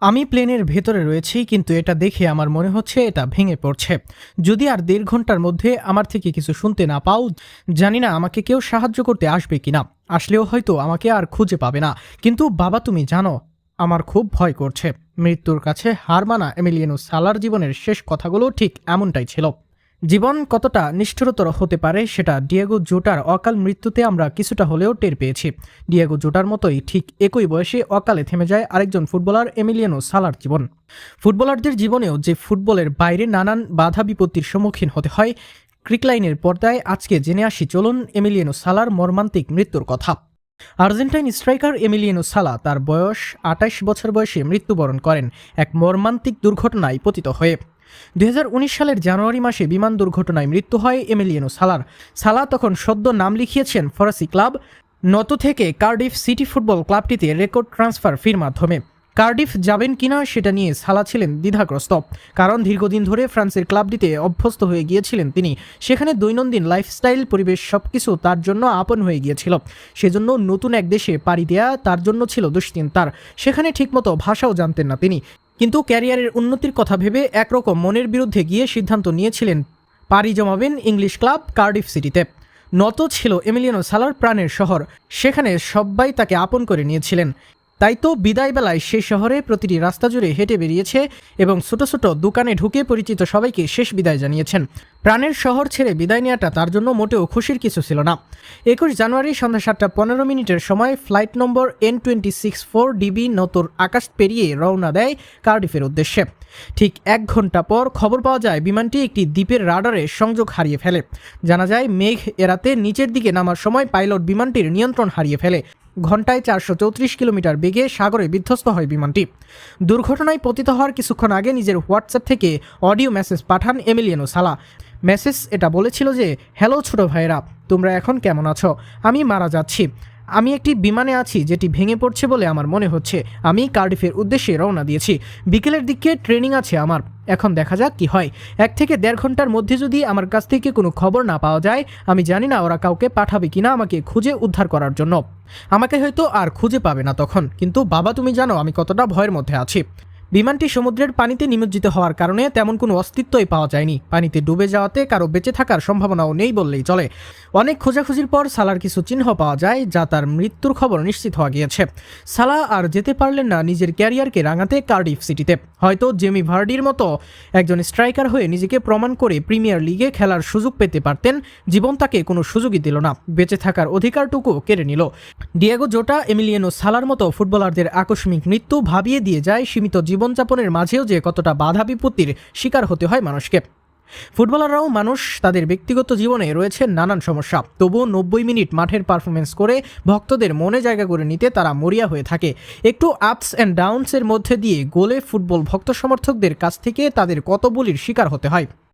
আমি প্লেনের ভেতরে রয়েছি, কিন্তু এটা দেখে আমার মনে হচ্ছে এটা ভেঙে পড়ছে। যদি আর দেড় ঘণ্টার মধ্যে আমার থেকে কিছু শুনতে না পাও, জানি না আমাকে কেউ সাহায্য করতে আসবে কিনা। আসলেও হয়তো আমাকে আর খুঁজে পাবে না। কিন্তু বাবা, তুমি জানো, আমার খুব ভয় করছে। মৃত্যুর কাছে হার মানা এমিলিয়ানো সালার জীবনের শেষ কথাগুলো ঠিক এমনটাই ছিল। জীবন কতটা নিষ্ঠুরতর হতে পারে সেটা ডিয়েগো জোটার অকাল মৃত্যুতে আমরা কিছুটা হলেও টের পেয়েছি। ডিয়েগো জোটার মতোই ঠিক একই বয়সে অকালে থেমে যায় আরেকজন ফুটবলার, এমিলিয়ানো সালার জীবন। ফুটবলারদের জীবনেও যে ফুটবলের বাইরে নানান বাধা বিপত্তির সম্মুখীন হতে হয় ক্রিকলাইনের পর্দায় আজকে জেনে আসি, চলুন এমিলিয়ানো সালার মর্মান্তিক মৃত্যুর কথা। আর্জেন্টাইন স্ট্রাইকার এমিলিয়ানো সালা তার বয়স আটাইশ বছর বয়সে মৃত্যুবরণ করেন এক মর্মান্তিক দুর্ঘটনায় পতিত হয়ে। দুই হাজার উনিশ সালের জানুয়ারি মাসে বিমান দুর্ঘটনায় মৃত্যু হয় এমিলিয়ানো সালার। সালা তখন সদ্য নাম লিখিয়েছেন ফরাসি ক্লাব নত থেকে কার্ডিফ সিটি ফুটবল ক্লাবটিতে রেকর্ড ট্রান্সফার ফির মাধ্যমে। কার্ডিফ যাবেন কিনা সেটা নিয়ে সালা ছিলেন দ্বিধাগ্রস্ত। কারণ দীর্ঘদিন ধরে ফ্রান্সের ক্লাবটিতে অভ্যস্ত হয়ে গিয়েছিলেন তিনি। সেখানে দৈনন্দিন লাইফস্টাইল, পরিবেশ সবকিছু তার জন্য আপন হয়ে গিয়েছিল। সেজন্য নতুন এক দেশে পাড়ি দেয়া তার জন্য ছিল দুশ্চিন্তার। সেখানে ঠিকমতো ভাষাও জানতেন না তিনি। কিন্তু ক্যারিয়ারের উন্নতির কথা ভেবে একরকম মনের বিরুদ্ধে গিয়ে সিদ্ধান্ত নিয়েছিলেন। পাড়ি জমাবেন ইংলিশ ক্লাব কার্ডিফ সিটিতে। নত ছিল এমিলিয়ানো সালার প্রাণের শহর। সেখানে সবাই তাকে আপন করে নিয়েছিলেন। তাই তো বিদায়বেলায় সেই শহরে প্রতিটি রাস্তা জুড়ে হেঁটে বেরিয়েছে এবং ছোট ছোট দোকানে ঢুকে পরিচিত সবাইকে শেষ বিদায় জানিয়েছেন। প্রাণের শহর ছেড়ে বিদায় নেওয়াটা তার জন্য মোটেও খুশির কিছু ছিল না। একুশ জানুয়ারি সন্ধ্যা সাতটা পনেরো মিনিটের সময় flight number N twenty six four DB নতর আকাশ পেরিয়ে রওনা দেয় কার্ডিফের উদ্দেশ্যে। ঠিক এক ঘণ্টা পর খবর পাওয়া যায়, বিমানটি একটি দ্বীপের রাডারে সংযোগ হারিয়ে ফেলে। জানা যায়, মেঘ এড়াতে নিচের দিকে নামার সময় পাইলট বিমানটির নিয়ন্ত্রণ হারিয়ে ফেলে। ঘন্টায় চারশো চৌত্রিশ কিলোমিটার বেগে সাগরে বিধ্বস্ত হয় বিমানটি। দুর্ঘটনায় পতিত হওয়ার কিছুক্ষণ আগে নিজের হোয়াটসঅ্যাপ থেকে অডিও মেসেজ পাঠান এমিলিয়ানো সালা। মেসেজ এটা বলেছিল যে, হ্যালো ছোট ভাইরা তোমরা এখন কেমন আছো? আমি মারা যাচ্ছি। আমি একটি বিমানে আছি যেটি ভেঙে পড়ছে বলে আমার মনে হচ্ছে। আমি কার্ডিফের উদ্দেশ্যে রওনা দিয়েছি। বিকেলের দিকে ট্রেনিং আছে আমার। এখন দেখা যাক কি হয়। এক থেকে দেড় ঘণ্টার মধ্যে যদি আমার কাছ থেকে কোনো খবর না পাওয়া যায়, আমি জানি না ওরা কাউকে পাঠাবে কিনা আমাকে খুঁজে উদ্ধার করার জন্য। আমাকে হয়তো আর খুঁজে পাবে না তখন। কিন্তু বাবা তুমি জানো আমি কতটা ভয়ের মধ্যে আছি। বিমানটি সমুদ্রের পানিতে নিমজ্জিত হওয়ার কারণে তেমন কোনো অস্তিত্বই পাওয়া যায়নি। পানিতে ডুবে যাওয়াতে কারও বেঁচে থাকার সম্ভাবনাও নেই বললেই চলে। অনেক খোঁজাখুঁজির পর সালার কিছু চিহ্ন পাওয়া যায়, যা তার মৃত্যুর খবর নিশ্চিত হওয়া গিয়েছে। সালা আর যেতে পারলেন না নিজের ক্যারিয়ারকে রাঙাতে কার্ডিফ সিটিতে। হয়তো জেমি ভার্ডির মতো একজন স্ট্রাইকার হয়ে নিজেকে প্রমাণ করে প্রিমিয়ার লিগে খেলার সুযোগ পেতে পারতেন, জীবন তাকে কোনো সুযোগই দিল না। বেঁচে থাকার অধিকারটুকু কেড়ে নিল। ডিয়েগো জোটা, এমিলিয়ানো সালার মতো ফুটবলারদের আকস্মিক মৃত্যু ভাবিয়ে দিয়ে যায় সীমিত জীবনযাপনের মাঝেও যে কতটা বাধা বিপত্তির শিকার হতে হয় মানুষকে। ফুটবলাররাও মানুষ তাদের ব্যক্তিগত জীবনে রয়েছে নানান সমস্যা। তবুও নব্বই মিনিট মাঠের পারফরমেন্স করে ভক্তদের মনে জায়গা করে নিতে তারা মরিয়া হয়ে থাকে। একটু আপস অ্যান্ড ডাউনসের মধ্যে দিয়ে গোলে ফুটবল ভক্ত সমর্থকদের কাছ থেকে তাদের কত বলির শিকার হতে হয়?